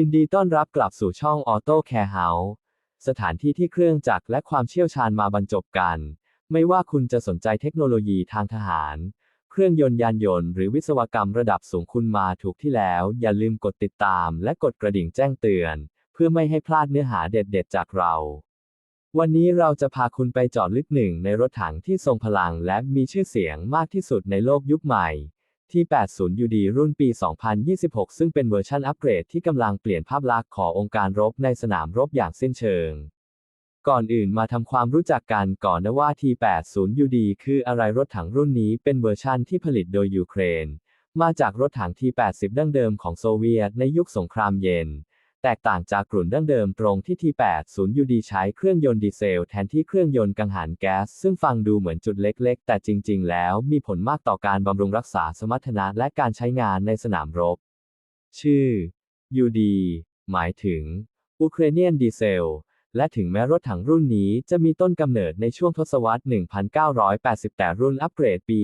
ยินดีต้อนรับกลับสู่ช่อง Auto Care House สถานที่ที่เครื่องจักรและความเชี่ยวชาญมาบรรจบกัน ไม่ว่าคุณจะสนใจเทคโนโลยีทางทหาร เครื่องยนต์ยานยนต์หรือวิศวกรรมระดับสูงคุณมาถูกที่แล้ว อย่าลืมกดติดตามและกดกระดิ่งแจ้งเตือน เพื่อไม่ให้พลาดเนื้อหาเด็ดๆ จากเรา วันนี้เราจะพาคุณไปจอดลึกหนึ่งในรถถังที่ทรงพลังและมีชื่อเสียงมากที่สุดในโลกยุคใหม่ ที่ 80UD รุ่นปี 2026 ซึ่งเป็นเวอร์ชันอัปเกรดที่กำลังเปลี่ยนภาพลักษณ์ขององค์การรบในสนามรบอย่างสิ้นเชิง ก่อนอื่นมาทำความรู้จักกันก่อนนะว่า T80UD คืออะไรรถถังรุ่นนี้เป็นเวอร์ชันที่ผลิตโดยยูเครน มาจากรถถัง T80 ดั้งเดิมของโซเวียตในยุคสงครามเย็น แตกต่างจากกลุ่นดั้งเดิมตรงที่ T80UD ใช้เครื่องยนต์ดีเซลแทนที่เครื่องยนต์กังหันแก๊ส ซึ่งฟังดูเหมือนจุดเล็กๆ แต่จริง ๆ แล้วมีผลมากต่อการบำรุงรักษาสมรรถนะและการใช้งานในสนามรบ ชื่อ UD หมายถึง อุเครเนียนดีเซล และถึงแม้รถถังรุ่นนี้จะมีต้นกำเนิดในช่วงทศวรรษ 1980 แต่รุ่นอัปเกรดปี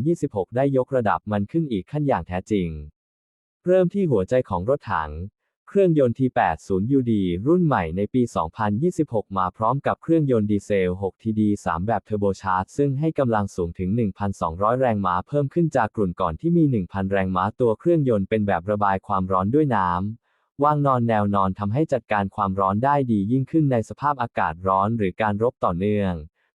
2026 ได้ยกระดับมันขึ้นอีกขั้นอย่างแท้จริง เริ่มที่หัวใจของรถถัง เครื่องยนต์ T80UD รุ่นใหม่ในปี 2026 มาพร้อมกับเครื่องยนต์ดีเซล 6TD3 แบบเทอร์โบชาร์จ ซึ่งให้กำลังสูงถึง 1,200 แรงม้าเพิ่มขึ้นจากกลุ่นก่อนที่มี 1,000 แรงม้าตัวเครื่องยนต์เป็นแบบระบายความร้อนด้วยน้ำวางนอนแนวนอนทำให้จัดการความร้อนได้ดียิ่งขึ้นในสภาพอากาศร้อนหรือการรบต่อเนื่อง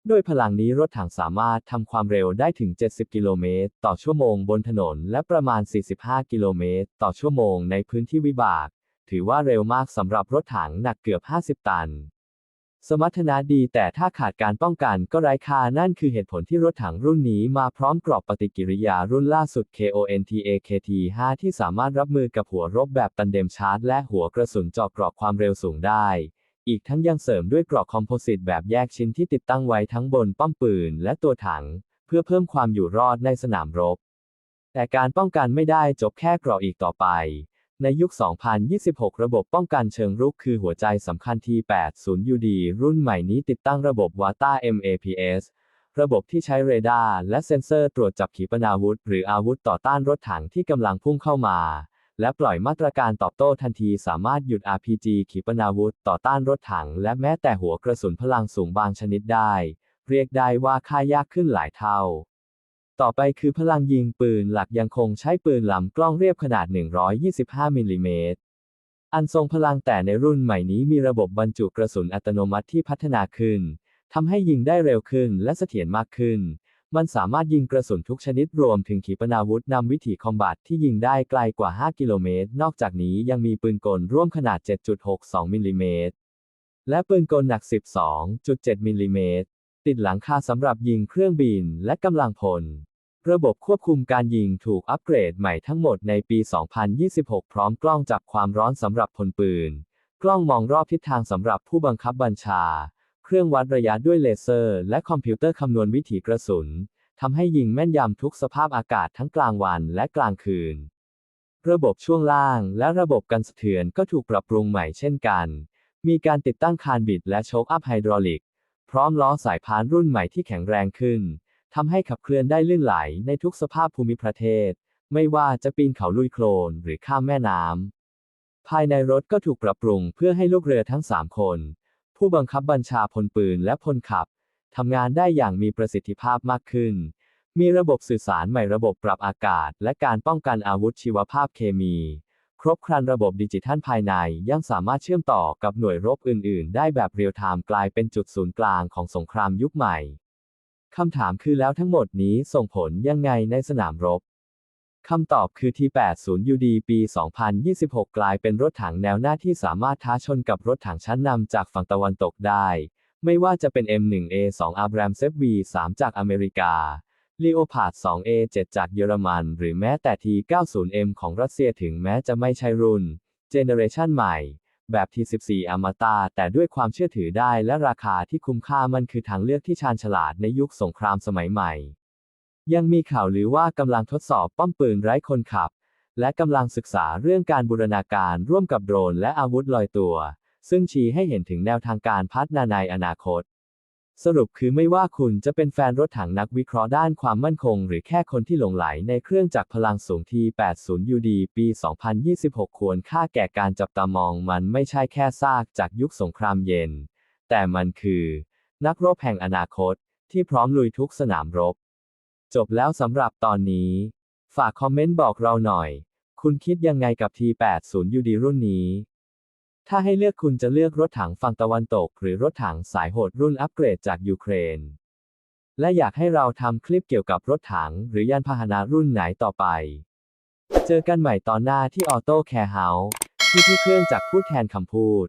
ด้วยพลังนี้รถถังสามารถทำความเร็วได้ถึง 70 กิโลเมตร ต่อชั่วโมงบนถนน และประมาณ 45 กิโลเมตร ต่อชั่วโมงในพื้นที่วิบาก ถือว่าเร็วมากสำหรับรถถังหนักเกือบ 50 ตัน สมรรถนะดีแต่ถ้าขาดการป้องกันก็ไร้ค่านั่นคือเหตุผลที่รถถังรุ่นนี้มาพร้อมกรอบปฏิกิริยารุ่นล่าสุด KONTAKT5 ที่สามารถรับมือกับหัวรบแบบตันเดมชาร์จ และหัวกระสุนเจาะกรอบความเร็วสูงได้ อีกทั้งยังเสริมด้วยกรอบคอมโพสิตแบบแยกชิ้นที่ติดตั้งไว้ทั้งบนป้อมปืนและตัวถัง เพื่อเพิ่มความอยู่รอดในสนามรบแต่การป้องกันไม่ได้จบแค่กรอบอีกต่อไป ในยุค 2026 ระบบป้องกันเชิงรุกคือหัวใจสำคัญ T80UD รุ่นใหม่นี้ติดตั้งระบบ WATA MAPS ระบบที่ใช้เรดาร์และเซ็นเซอร์ตรวจจับขีปนาวุธ หรืออาวุธต่อต้านรถถังที่กำลังพุ่งเข้ามา และปล่อยมาตรการตอบโต้ทันทีสามารถหยุด RPG ขีปนาวุธ ต่อต้านรถถัง และแม้แต่หัวกระสุนพลังสูงบางชนิดได้ เรียกได้ว่าค่ายากขึ้นหลายเท่า ต่อไปคือพลังยิงปืนหลักยังคงใช้ปืนลำกล้องเรียบขนาด 125มิลลิเมตร อันทรงพลังแต่ในรุ่นใหม่นี้มีระบบบรรจุกระสุนอัตโนมัติที่พัฒนาขึ้น ทำให้ยิงได้เร็วขึ้นและเสถียรมากขึ้น มันสามารถยิงกระสุนทุกชนิดรวมถึงขีปนาวุธนำวิถีคอมบัตที่ยิงได้ไกลกว่า 5 กิโลเมตร นอกจากนี้ยังมีปืนกลร่วมขนาด 7.62มิลลิเมตร และปืนกลหนัก 12.7มิลลิเมตรติดหลังคาสำหรับยิงเครื่องบินและกำลังพล ระบบควบคุมการยิงถูกอัปเกรดใหม่ทั้งหมดในปี 2026 พร้อมกล้องจับความร้อนสำหรับพลปืน กล้องมองรอบทิศทางสำหรับผู้บังคับบัญชา เครื่องวัดระยะด้วยเลเซอร์ และคอมพิวเตอร์คำนวณวิถีกระสุน ทำให้ยิงแม่นยำทุกสภาพอากาศทั้งกลางวันและกลางคืน ระบบช่วงล่างและระบบกันสะเทือนก็ถูกปรับปรุงใหม่เช่นกัน มีการติดตั้งคานบิดและโชคอัพไฮดรอลิก พร้อมล้อสายพานรุ่นใหม่ที่แข็งแรงขึ้น ทำให้ขับเคลื่อนได้ลื่นไหลในทุกสภาพภูมิประเทศ ไม่ว่าจะปีนเขาลุยโคลนหรือข้ามแม่น้ำ ภายในรถก็ถูกปรับปรุงเพื่อให้ลูกเรือทั้ง 3 คน ผู้บังคับบัญชาพลปืนและพลขับทำงานได้อย่างมีประสิทธิภาพมากขึ้น มีระบบสื่อสารใหม่ระบบปรับอากาศ และการป้องกันอาวุธชีวภาพเคมี ครบครันระบบดิจิทัลภายในยังสามารถเชื่อมต่อกับหน่วยรบอื่น ๆ ได้แบบเรียลไทม์กลายเป็นจุดศูนย์กลางของสงครามยุคใหม่ คำถามคือแล้วทั้งหมดนี้ส่งผลยังไงในสนามรบ คำตอบคือ T80UD ปี 2026 กลายเป็นรถถังแนวหน้าที่สามารถท้าชนกับรถถังชั้นนำจากฝั่งตะวันตกได้ ไม่ว่าจะเป็น M1A2 Abrams V3 จากอเมริกา Leopard 2A7 จากเยอรมัน หรือแม้แต่ T90M ของรัสเซียถึงแม้จะไม่ใช่รุ่น เจเนเรชันใหม่ แบบ T14 อมตะแต่ด้วยความเชื่อถือได้และราคาที่คุ้มค่ามันคือทางเลือกที่ชาญฉลาดในยุคสงครามสมัยใหม่ ยังมีข่าวหรือว่ากำลังทดสอบป้อมปืนไร้คนขับ และกำลังศึกษาเรื่องการบูรณาการร่วมกับโดรนและอาวุธลอยตัว ซึ่งชี้ให้เห็นถึงแนวทางการพัฒนาในอนาคต สรุปคือไม่ว่าคุณจะเป็นแฟนรถถังนักวิเคราะห์ด้านความมั่นคง หรือแค่คนที่หลงไหลในเครื่องจักรพลังสูง T80UD ปี 2026 ควรค่าแก่การจับตามองมันไม่ใช่แค่ซากจากยุคสงครามเย็น แต่มันคือ นักรบแห่งอนาคต ที่พร้อมลุยทุกสนามรบ จบแล้วสำหรับตอนนี้ ฝากคอมเมนต์บอกเราหน่อย คุณคิดยังไงกับ T80UD รุ่นนี้ ถ้าให้เลือกคุณจะเลือกรถถังฝั่งตะวันตก หรือรถถังสายโหดรุ่นอัปเกรดจากยูเครน และอยากให้เราทำคลิปเกี่ยวกับรถถังหรือยานพาหนะรุ่นไหนต่อไป เจอกันใหม่ตอนหน้าที่ออโต้แคร์เฮาส์ที่ที่เครื่องจากพูดแทนคำพูด